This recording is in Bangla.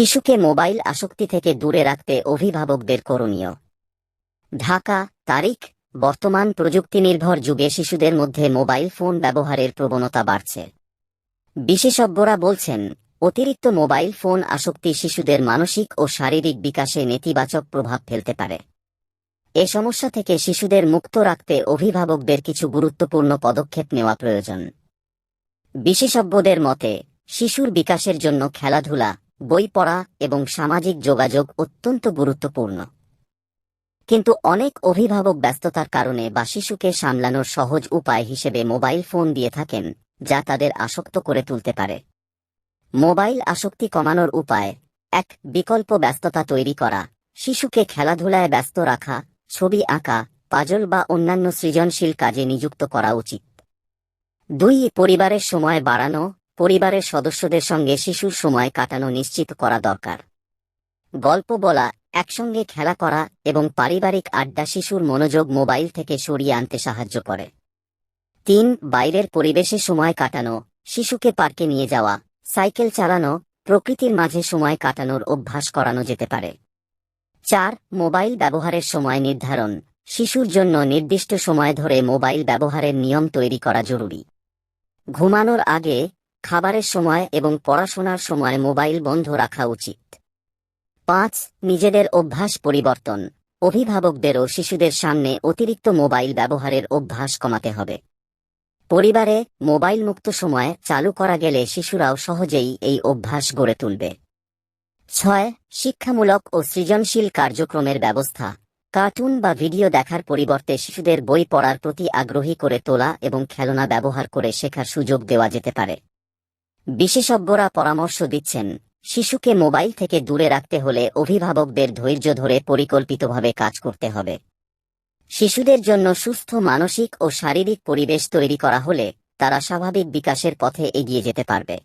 শিশুকে মোবাইল আসক্তি থেকে দূরে রাখতে অভিভাবকদের করণীয়। ঢাকা, তারিখ, বর্তমান প্রযুক্তি নির্ভর যুগে শিশুদের মধ্যে মোবাইল ফোন ব্যবহারের প্রবণতা বাড়ছে। বিশেষজ্ঞরা বলছেন, অতিরিক্ত মোবাইল ফোন আসক্তি শিশুদের মানসিক ও শারীরিক বিকাশে নেতিবাচক প্রভাব ফেলতে পারে। এ সমস্যা থেকে শিশুদের মুক্ত রাখতে অভিভাবকদের কিছু গুরুত্বপূর্ণ পদক্ষেপ নেওয়া প্রয়োজন। বিশেষজ্ঞদের মতে, শিশুর বিকাশের জন্য খেলাধুলা বই পড়া এবং সামাজিক যোগাযোগ অত্যন্ত গুরুত্বপূর্ণ। কিন্তু অনেক অভিভাবক ব্যস্ততার কারণে বা শিশুকে সামলানোর সহজ উপায় হিসেবে মোবাইল ফোন দিয়ে থাকেন, যা তাদের আসক্ত করে তুলতে পারে। মোবাইল আসক্তি কমানোর উপায়, এক, বিকল্প ব্যস্ততা তৈরি করা, শিশুকে খেলাধুলায় ব্যস্ত রাখা, ছবি আঁকা, পাজল বা অন্যান্য সৃজনশীল কাজে নিযুক্ত করা উচিত। দুই, পরিবারের সময় বাড়ানো পরিবারের সদস্যদের সঙ্গে শিশুর সময় কাটানো নিশ্চিত করা দরকার। গল্প বলা, একসঙ্গে খেলা করা এবং পারিবারিক আড্ডা শিশুর মনোযোগ মোবাইল থেকে সরিয়ে আনতে সাহায্য করে। তিন, বাইরের পরিবেশে সময় কাটানো, শিশুকে পার্কে নিয়ে যাওয়া, সাইকেল চালানো, প্রকৃতির মাঝে সময় কাটানোর অভ্যাস করানো যেতে পারে। চার, মোবাইল ব্যবহারের সময় নির্ধারণ, শিশুর জন্য নির্দিষ্ট সময় ধরে মোবাইল ব্যবহারের নিয়ম তৈরি করা জরুরি। ঘুমানোর আগে খাবারের সময় এবং পড়াশোনার সময় মোবাইল বন্ধ রাখা উচিত। পাঁচ, নিজেদের অভ্যাস পরিবর্তন। অভিভাবকদেরও শিশুদের সামনে অতিরিক্ত মোবাইল ব্যবহারের অভ্যাস কমাতে হবে। পরিবারে মোবাইল মুক্ত সময় চালু করা গেলে শিশুরাও সহজেই এই অভ্যাস গড়ে তুলবে। ছয়, শিক্ষামূলক ও সৃজনশীল কার্যক্রমের ব্যবস্থা। কার্টুন বা ভিডিও দেখার পরিবর্তে শিশুদের বই পড়ার প্রতি আগ্রহী করে তোলা এবং খেলনা ব্যবহার করে শেখার সুযোগ দেওয়া যেতে পারে। বিশেষজ্ঞরা পরামর্শ দিচ্ছেন, শিশুকে মোবাইল থেকে দূরে রাখতে হলে অভিভাবকদের ধৈর্য ধরে পরিকল্পিতভাবে কাজ করতে হবে। শিশুদের জন্য সুস্থ মানসিক ও শারীরিক পরিবেশ তৈরি করা হলে তারা স্বাভাবিক বিকাশের পথে এগিয়ে যেতে পারবে।